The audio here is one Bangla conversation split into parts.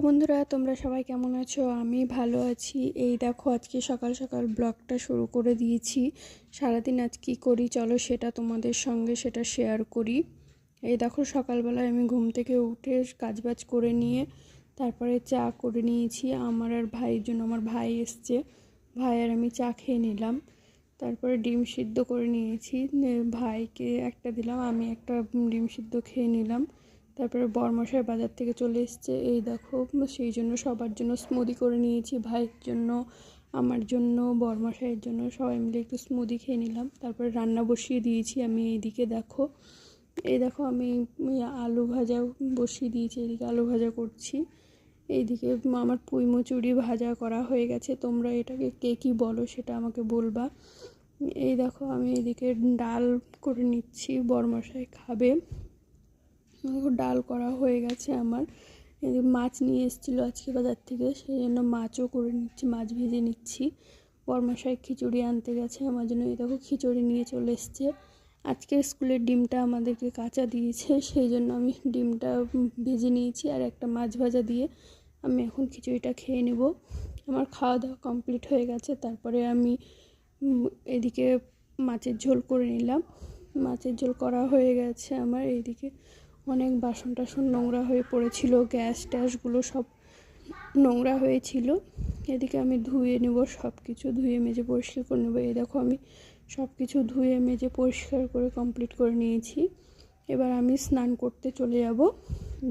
বন্ধুরা, তোমরা সবাই কেমন আছো? আমি ভালো আছি। এই দেখো, আজকে সকাল সকাল ব্লগটা শুরু করে দিয়েছি। সারাদিন আজ কী করি? চলো সেটা তোমাদের সঙ্গে সেটা শেয়ার করি। এই দেখো, সকালবেলায় আমি ঘুম থেকে উঠে কাজবাজ করে নিয়ে তারপরে চা করে নিয়েছি। আমার আর ভাইয়ের জন্য, আমার ভাই এসছে। ভাই আর আমি চা খেয়ে নিলাম। তারপরে ডিম সিদ্ধ করে নিয়েছি। ভাইকে একটা দিলাম, আমি একটা ডিম সিদ্ধ খেয়ে নিলাম। তারপরে বরমশাই বাজার থেকে চলে এসছে। এই দেখো, সেই জন্য সবার জন্য স্মুদি করে নিয়েছি, ভাইয়ের জন্য, আমার জন্য, বরমশাইয়ের জন্য, সবাই মিলে একটু স্মুদি খেয়ে নিলাম। তারপরে রান্না বসিয়ে দিয়েছি আমি এইদিকে, দেখো। এই দেখো, আমি আলু ভাজা বসিয়ে দিয়েছি, এদিকে আলু ভাজা করছি। এইদিকে আমার পুঁইমুচুরি ভাজা করা হয়ে গেছে। তোমরা এটাকে কে কী বলো সেটা আমাকে বলবা। এই দেখো, আমি এদিকে ডাল করে নিচ্ছি, বরমশাই খাবে। ডাল করা হয়ে গেছে আমার। মাছ নিয়ে এসেছিল আজকে বাজার থেকে, সেই জন্য মাছও করে নিচ্ছি, মাছ ভেজে নিচ্ছি। বরমশাই খিচুড়ি আনতে গেছে, আমার জন্য এই দেখো খিচুড়ি নিয়ে চলে এসছে। আজকে স্কুলের ডিমটা আমাদেরকে কাঁচা দিয়েছে, সেই জন্য আমি ডিমটা ভেজে নিয়েছি আর একটা মাছ ভাজা দিয়ে আমি এখন খিচুড়িটা খেয়ে নেব। আমার খাওয়া দাওয়া কমপ্লিট হয়ে গেছে, তারপরে আমি এদিকে মাছের ঝোল করে নিলাম। মাছের ঝোল করা হয়ে গেছে আমার, এইদিকে অনেক বাসন টাসন নোংরা হয়ে পড়েছিল, গ্যাস ট্যাসগুলো সব নোংরা হয়েছিল। এদিকে আমি ধুয়ে নেব সব কিছু ধুয়ে মেজে পরিষ্কার করে নেব। এই দেখো আমি সব কিছু ধুয়ে মেজে পরিষ্কার করে কমপ্লিট করে নিয়েছি। এবার আমি স্নান করতে চলে যাব।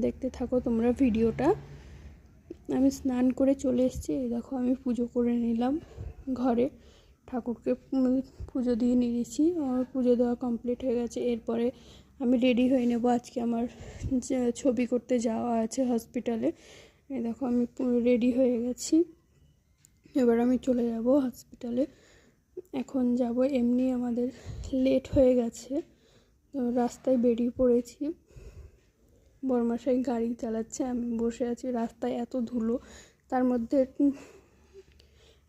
দেখতে থাকো তোমরা ভিডিওটা। আমি স্নান করে চলে এসেছি। এই দেখো আমি পুজো করে নিলাম ঘরে। ঠাকুরকে পুজো দিয়ে নিয়েছি। আমার পুজো দেওয়া কমপ্লিট হয়ে গেছে। এরপরে আমি রেডি হয়ে নেব আজকে আমার ছবি করতে যাওয়া আছে হসপিটালে দেখো, আমি রেডি হয়ে গেছি। এবার আমি চলে যাব হসপিটালে এখন যাব, এমনি আমাদের লেট হয়ে গেছে। রাস্তায় বেরিয়ে পড়েছি। বরমাসাই গাড়ি চালাচ্ছে, আমি বসে আছি। রাস্তায় এত ধুলো, তার মধ্যে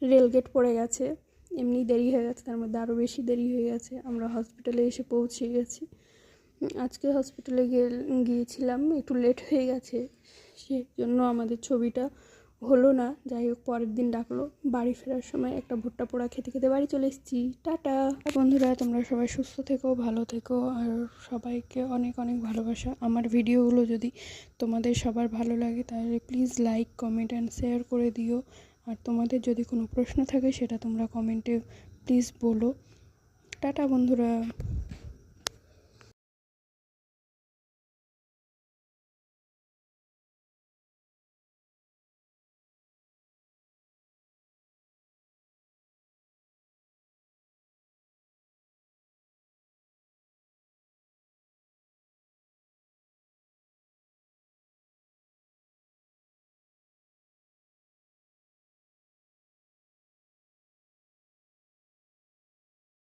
রেলগেট পড়ে গেছে। এমনি দেরি হয়ে গেছে, তার মধ্যে আরও বেশি দেরি হয়ে গেছে। আমরা হসপিটালে এসে পৌঁছে গেছি। আজকে হসপিটালে গিয়েছিলাম, একটু লেট হয়ে গেছে সেই জন্য আমাদের ছবিটা হলো না। যাই হোক, পরের দিন ডাকলো, বাড়ি ফেরার সময় একটা ভুট্টা পোড়া খেতে খেতে বাড়ি চলে এসেছি। টাটা! বন্ধুরা, তোমরা সবাই সুস্থ থেকো, ভালো থেকো, আর সবাইকে অনেক অনেক ভালোবাসা। আমার ভিডিওগুলো যদি তোমাদের সবার ভালো লাগে, তাহলে please like comment and share করে দিও। আর তোমাদের যদি কোনো প্রশ্ন থাকে, সেটা তোমরা কমেন্টে প্লিজ বলো। টাটা, বন্ধুরা!